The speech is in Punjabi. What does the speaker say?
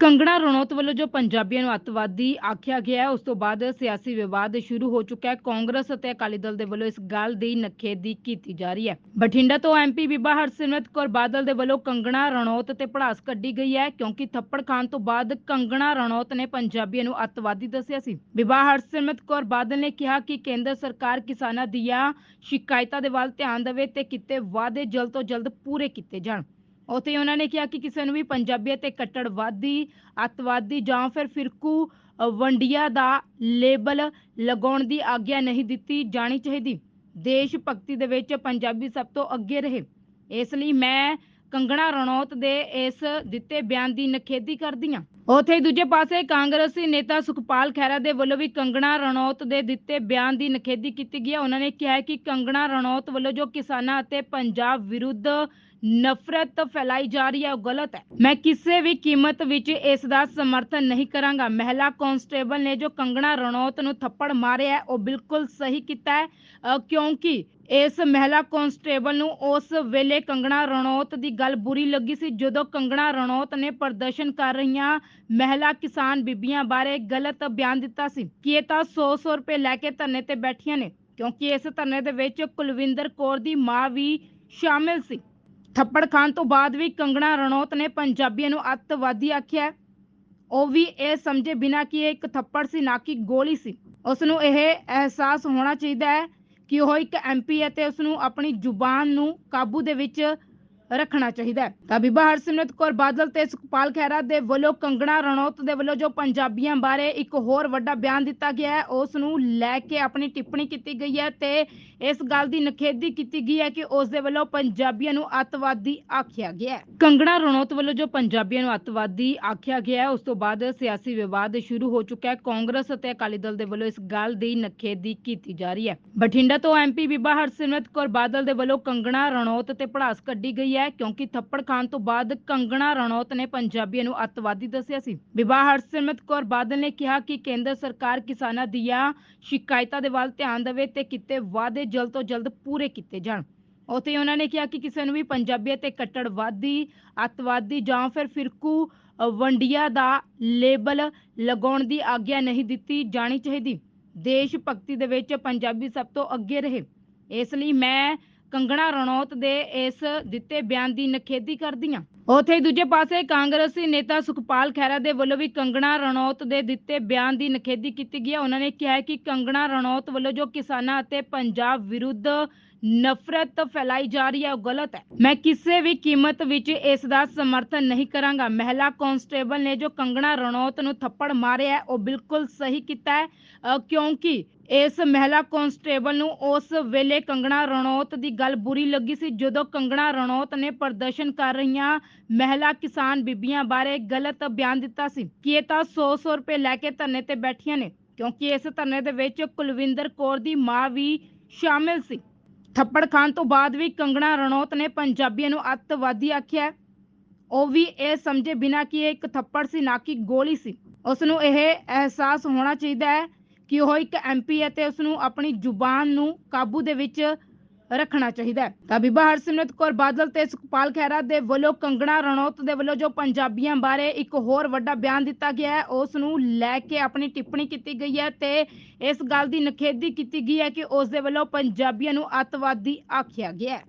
ਕੰਗਣਾ ਰਣੌਤ ਵੱਲੋਂ ਜੋ ਪੰਜਾਬੀਆਂ ਨੂੰ ਅੱਤਵਾਦੀ ਆਖਿਆ ਗਿਆ ਹੈ, ਉਸ ਤੋਂ ਬਾਅਦ ਸਿਆਸੀ ਵਿਵਾਦ ਸ਼ੁਰੂ ਹੋ ਚੁੱਕਾ ਹੈ। ਕਾਂਗਰਸ ਅਤੇ ਅਕਾਲੀ ਦਲ ਦੇ ਵੱਲੋਂ ਇਸ ਗੱਲ ਦੀ ਨਖੇਦੀ ਕੀਤੀ ਜਾ ਰਹੀ ਹੈ। ਬਠਿੰਡਾ ਤੋਂ ਐਮਪੀ ਬੀਬਾ ਹਰਸਿਮਰਤ ਕੌਰ ਬਾਦਲ ਦੇ ਵੱਲੋਂ ਕੰਗਣਾ ਰਣੌਤ ਤੇ ਪੜਾਸ ਕੱਢੀ ਗਈ ਹੈ, ਕਿਉਂਕਿ ਥੱਪੜ ਖਾਣ ਤੋਂ ਬਾਅਦ ਕੰਗਣਾ ਰਣੌਤ ਨੇ ਪੰਜਾਬੀਆਂ ਨੂੰ ਅੱਤਵਾਦੀ ਦੱਸਿਆ ਸੀ। ਬੀਬਾ ਹਰਸਿਮਰਤ ਕੌਰ ਬਾਦਲ ਨੇ ਕਿਹਾ ਕਿ ਕੇਂਦਰ ਸਰਕਾਰ ਕਿਸਾਨਾਂ ਦੀਆਂ ਸ਼ਿਕਾਇਤਾਂ ਦੇ ਵੱਲ ਧਿਆਨ ਦੇਵੇ ਤੇ ਕੀਤੇ ਵਾਅਦੇ ਜਲਦ ਤੋਂ ਜਲਦ ਪੂਰੇ ਕੀਤੇ ਜਾਣ। ਉੱਥੇ ਉਹਨਾਂ ਨੇ ਕਿਹਾ ਕਿ ਕਿਸੇ ਨੂੰ ਵੀ ਪੰਜਾਬੀਅਤ ਤੇ ਕੱਟੜਵਾਦੀ, ਅੱਤਵਾਦੀ ਜਾਂ ਫਿਰ ਫਿਰਕੂ ਵੰਡੀਆਂ ਦਾ ਲੇਬਲ ਲਗਾਉਣ ਦੀ ਆਗਿਆ ਨਹੀਂ ਦਿੱਤੀ ਜਾਣੀ ਚਾਹੀਦੀ। ਦੇਸ਼ ਭਗਤੀ ਦੇ ਵਿੱਚ ਪੰਜਾਬੀ ਸਭ ਤੋਂ ਅੱਗੇ ਰਹੇ। ਇਸ ਲਈ ਮੈਂ ਕੰਗਣਾ ਰਣੌਤ ਦੇ ਇਸ ਦਿੱਤੇ ਬਿਆਨ ਦੀ ਨਖੇਦੀ ਕਰਦੀ ਹਾਂ। ਉੱਥੇ ਦੂਜੇ ਪਾਸੇ ਕਾਂਗਰਸੀ ਨੇਤਾ ਸੁਖਪਾਲ ਖਹਿਰਾ ਦੇ ਵੱਲੋਂ ਵੀ ਕੰਗਣਾ ਰਣੌਤ ਦੇ ਦਿੱਤੇ ਬਿਆਨ ਦੀ ਨਖੇਦੀ ਕੀਤੀ ਗਈ ਹੈ। ਉਹਨਾਂ ਨੇ ਕਿਹਾ ਕਿ ਕੰਗਣਾ ਰਣੌਤ ਵੱਲੋਂ ਜੋ ਕਿਸਾਨਾਂ ਅਤੇ ਪੰਜਾਬ ਵਿਰੁੱਧ ਨਫ਼ਰਤ ਫੈਲਾਈ ਜਾ ਰਹੀ ਹੈ ਉਹ ਗਲਤ ਹੈ। ਮੈਂ ਕਿਸੇ ਵੀ ਕੀਮਤ ਵਿੱਚ ਇਸ ਦਾ ਸਮਰਥਨ ਨਹੀਂ ਕਰਾਂਗਾ। ਮਹਿਲਾ ਕਾਂਸਟੇਬਲ ਨੇ ਜੋ ਕੰਗਣਾ ਰਣੌਤ ਨੂੰ ਥੱਪੜ ਮਾਰਿਆ ਹੈ, ਉਹ ਬਿਲਕੁਲ ਸਹੀ ਕੀਤਾ ਹੈ ਅ, ਕਿਉਂਕਿ ਇਸ ਮਹਿਲਾ ਕਾਂਸਟੇਬਲ ਨੂੰ ਉਸ ਵੇਲੇ ਕੰਗਣਾ ਰਣੌਤ ਦੀ ਗੱਲ ਬੁਰੀ ਲੱਗੀ ਸੀ ਜਦੋਂ ਕੰਗਣਾ ਰਣੌਤ ਨੇ ਪ੍ਰਦਰਸ਼ਨ ਕਰ ਰਹੀਆਂ ਮਹਿਲਾ ਕਿਸਾਨ ਬੀਬੀਆਂ ਬਾਰੇ ਗਲਤ ਬਿਆਨ ਦਿੱਤਾ ਸੀ। ਕਿ ਇਹ ਤਾਂ 100-100 ਰੁਪਏ ਲੈ ਕੇ ਧਰਨੇ ਤੇ ਬੈਠੀਆਂ ਨੇ? ਕਿਉਂਕਿ ਇਸ ਧਰਨੇ ਦੇ ਵਿੱਚ ਕੁਲਵਿੰਦਰ ਕੌਰ ਦੀ ਮਾਂ ਵੀ ਸ਼ਾਮਿਲ ਸੀ। ਥੱਪੜ ਖਾਣ ਤੋਂ ਬਾਅਦ ਵੀ ਕੰਗਣਾ ਰਣੌਤ ਨੇ ਪੰਜਾਬੀਆਂ ਨੂੰ ਅੱਤਵਾਦੀ ਆਖਿਆ। ਉਹ ਵੀ ਇਹ ਸਮਝੇ ਬਿਨਾਂ ਕਿ ਇਹ ਇੱਕ ਥੱਪੜ ਸੀ, ਨਾ ਕਿ ਗੋਲੀ ਸੀ। ਉਸ ਨੂੰ ਇਹ ਅਹਿਸਾਸ ਹੋਣਾ ਚਾਹੀਦਾ ਹੈ ਕਿ ਉਹ ਇੱਕ ਐਮਪੀ ਹੈ ਤੇ ਉਸ ਨੂੰ ਆਪਣੀ ਜ਼ੁਬਾਨ ਨੂੰ ਕਾਬੂ ਦੇ ਵਿੱਚ ਰੱਖਣਾ ਚਾਹੀਦਾ ਹੈ। ਤਾਂ ਬੀਬਾ ਹਰਸਿਮਰਤ ਕੌਰ ਬਾਦਲ ਤੇ ਸੁਖਪਾਲ ਖਹਿਰਾ ਦੇ ਵੱਲੋਂ ਕੰਗਣਾ ਰਣੌਤ ਦੇ ਵੱਲੋਂ ਜੋ ਪੰਜਾਬੀਆਂ ਬਾਰੇ ਇੱਕ ਹੋਰ ਵੱਡਾ ਬਿਆਨ ਦਿੱਤਾ ਗਿਆ ਹੈ, ਉਸ ਨੂੰ ਲੈ ਕੇ ਆਪਣੀ ਟਿੱਪਣੀ ਕੀਤੀ ਗਈ ਹੈ ਤੇ ਇਸ ਗੱਲ ਦੀ ਨਖੇਦੀ ਕੀਤੀ ਗਈ ਹੈ ਕਿ ਉਸ ਦੇ ਵੱਲੋਂ ਪੰਜਾਬੀਆਂ ਨੂੰ ਅੱਤਵਾਦੀ ਆਖਿਆ ਗਿਆ ਹੈ। ਕੰਗਣਾ ਰਣੌਤ ਵੱਲੋਂ ਜੋ ਪੰਜਾਬੀਆਂ ਨੂੰ ਅੱਤਵਾਦੀ ਆਖਿਆ ਗਿਆ ਹੈ, ਉਸ ਤੋਂ ਬਾਅਦ ਸਿਆਸੀ ਵਿਵਾਦ ਸ਼ੁਰੂ ਹੋ ਚੁੱਕਾ ਹੈ। ਕਾਂਗਰਸ ਅਤੇ ਅਕਾਲੀ ਦਲ ਦੇ ਵੱਲੋਂ ਇਸ ਗੱਲ ਦੀ ਨਖੇਦੀ ਕੀਤੀ ਜਾ ਰਹੀ ਹੈ। ਬਠਿੰਡਾ ਤੋਂ ਐਮਪੀ ਬੀਬਾ ਹਰਸਿਮਰਤ ਕੌਰ ਬਾਦਲ ਦੇ ਵੱਲੋਂ ਕੰਗਣਾ ਰਣੌਤ ਤੇ ਪੜਾਸ ਕੱਢੀ ਗਈ ਹੈ। ਕਿਉਂਕਿ ਥੱਪੜ ਖਾਣ ਤੋਂ ਬਾਅਦ ਕੰਗਣਾ ਰਣੌਤ ਨੇ ਪੰਜਾਬੀਆਂ ਨੂੰ ਅੱਤਵਾਦੀ ਦੱਸਿਆ ਸੀ। ਬੀਬਾ ਹਰਸਿਮਰਤ ਕੌਰ ਬਾਦਲ ਨੇ ਕਿਹਾ ਕਿ ਕੇਂਦਰ ਸਰਕਾਰ ਕਿਸਾਨਾਂ ਦੀਆਂ ਸ਼ਿਕਾਇਤਾਂ ਦੇ ਵੱਲ ਧਿਆਨ ਦੇਵੇ ਤੇ ਕੀਤੇ ਵਾਅਦੇ ਜਲਦ ਤੋਂ ਜਲਦ ਪੂਰੇ ਕੀਤੇ ਜਾਣ। ਉੱਥੇ ਉਹਨਾਂ ਨੇ ਕਿਹਾ ਕਿ ਕਿਸੇ ਨੂੰ ਵੀ ਪੰਜਾਬੀਅਤ ਤੇ ਕੱਟੜਵਾਦੀ, ਅੱਤਵਾਦੀ ਜਾਂ ਫਿਰ ਫਿਰਕੂ ਵੰਡੀਆਂ ਦਾ ਲੇਬਲ ਲਗਾਉਣ ਦੀ ਆਗਿਆ ਨਹੀਂ ਦਿੱਤੀ ਜਾਣੀ ਚਾਹੀਦੀ। ਦੇਸ਼ ਭਗਤੀ ਦੇ ਵਿੱਚ ਪੰਜਾਬੀ ਸਭ ਤੋਂ ਅੱਗੇ ਰਹੇ। ਇਸ ਲਈ ਮੈਂ ਕੰਗਣਾ ਰਣੌਤ ਦੇ ਇਸ ਦਿੱਤੇ ਬਿਆਨ ਦੀ ਨਖੇਦੀ ਕਰਦੀਆਂ। ਹਾਂ ਉੱਥੇ ਦੂਜੇ ਪਾਸੇ ਕਾਂਗਰਸੀ ਨੇਤਾ ਸੁਖਪਾਲ ਖਹਿਰਾ ਦੇ ਵੱਲੋਂ ਵੀ ਕੰਗਣਾ ਰਣੌਤ ਦੇ ਦਿੱਤੇ ਬਿਆਨ ਦੀ ਨਖੇਦੀ ਕੀਤੀ ਗਈ ਉਹਨਾਂ ਨੇ ਕਿਹਾ ਕਿ ਕੰਗਣਾ ਰਣੌਤ ਵੱਲੋਂ ਜੋ ਕਿਸਾਨਾਂ ਅਤੇ ਪੰਜਾਬ ਵਿਰੁੱਧ ਨਫ਼ਰਤ ਫੈਲਾਈ ਜਾ ਰਹੀ ਹੈ, ਉਹ ਗਲਤ ਹੈ। ਮੈਂ ਕਿਸੇ ਵੀ ਕੀਮਤ ਵਿੱਚ ਇਸ ਦਾ ਸਮਰਥਨ ਨਹੀਂ ਕਰਾਂਗਾ। ਮਹਿਲਾ ਕਾਂਸਟੇਬਲ ਨੇ ਜੋ ਕੰਗਣਾ ਰਣੌਤ ਨੂੰ ਥੱਪੜ ਮਾਰਿਆ ਉਹ ਬਿਲਕੁਲ ਸਹੀ ਕੀਤਾ ਹੈ ਕਿਉਂਕਿ ਇਸ ਮਹਿਲਾ ਕਾਂਸਟੇਬਲ ਨੂੰ ਉਸ ਵੇਲੇ ਕੰਗਣਾ ਰਣੌਤ ਦੀ ਗੱਲ ਬੁਰੀ ਲੱਗੀ ਸੀ, ਜਦੋਂ ਕੰਗਣਾ ਰਣੌਤ ਨੇ ਪ੍ਰਦਰਸ਼ਨ ਕਰ ਰਹੀਆਂ ਮਹਿਲਾ ਕਿਸਾਨ ਬੀਬੀਆਂ ਬਾਰੇ ਗਲਤ ਬਿਆਨ ਦਿੱਤਾ ਸੀ। ਕਿ ਇਹ ਤਾਂ 100-100 ਰੁਪਏ ਲੈ ਕੇ ਧਰਨੇ ਤੇ ਬੈਠੀਆਂ ਨੇ? ਕਿਉਂਕਿ ਇਸ ਧਰਨੇ ਦੇ ਵਿੱਚ ਕੁਲਵਿੰਦਰ ਕੌਰ ਦੀ ਮਾਂ ਵੀ ਸ਼ਾਮਿਲ ਸੀ। ਥੱਪੜ ਖਾਣ ਤੋਂ ਬਾਅਦ ਵੀ ਕੰਗਣਾ ਰਣੌਤ ਨੇ ਪੰਜਾਬੀਆਂ ਨੂੰ ਅੱਤਵਾਦੀ ਆਖਿਆ ਉਹ ਵੀ ਇਹ ਸਮਝੇ ਬਿਨਾਂ ਕਿ ਇਹ ਇੱਕ ਥੱਪੜ ਸੀ, ਨਾ ਕਿ ਗੋਲੀ ਸੀ। ਉਸ ਨੂੰ ਇਹ ਅਹਿਸਾਸ ਹੋਣਾ ਚਾਹੀਦਾ ਹੈ ਕਿ ਉਹ ਇੱਕ ਐਮਪੀ ਹੈ ਤੇ ਉਸ ਨੂੰ ਆਪਣੀ ਜ਼ੁਬਾਨ ਨੂੰ ਕਾਬੂ ਦੇ ਵਿੱਚ ਰੱਖਣਾ ਚਾਹੀਦਾ ਹੈ। ਤਾਂ ਬੀਬਾ ਹਰਸਿਮਰਤ ਕੌਰ ਬਾਦਲ ਤੇ ਸੁਖਪਾਲ ਖਹਿਰਾ ਦੇ ਵੱਲੋਂ ਕੰਗਣਾ ਰਣੌਤ ਦੇ ਵੱਲੋਂ ਜੋ ਪੰਜਾਬੀਆਂ ਬਾਰੇ ਇੱਕ ਹੋਰ ਵੱਡਾ ਬਿਆਨ ਦਿੱਤਾ ਗਿਆ ਹੈ, ਉਸ ਨੂੰ ਲੈ ਕੇ ਆਪਣੀ ਟਿੱਪਣੀ ਕੀਤੀ ਗਈ ਹੈ ਤੇ ਇਸ ਗੱਲ ਦੀ ਨਖੇਦੀ ਕੀਤੀ ਗਈ ਹੈ ਕਿ ਉਸ ਦੇ ਵੱਲੋਂ ਪੰਜਾਬੀਆਂ ਨੂੰ ਅੱਤਵਾਦੀ ਆਖਿਆ ਗਿਆ ਹੈ।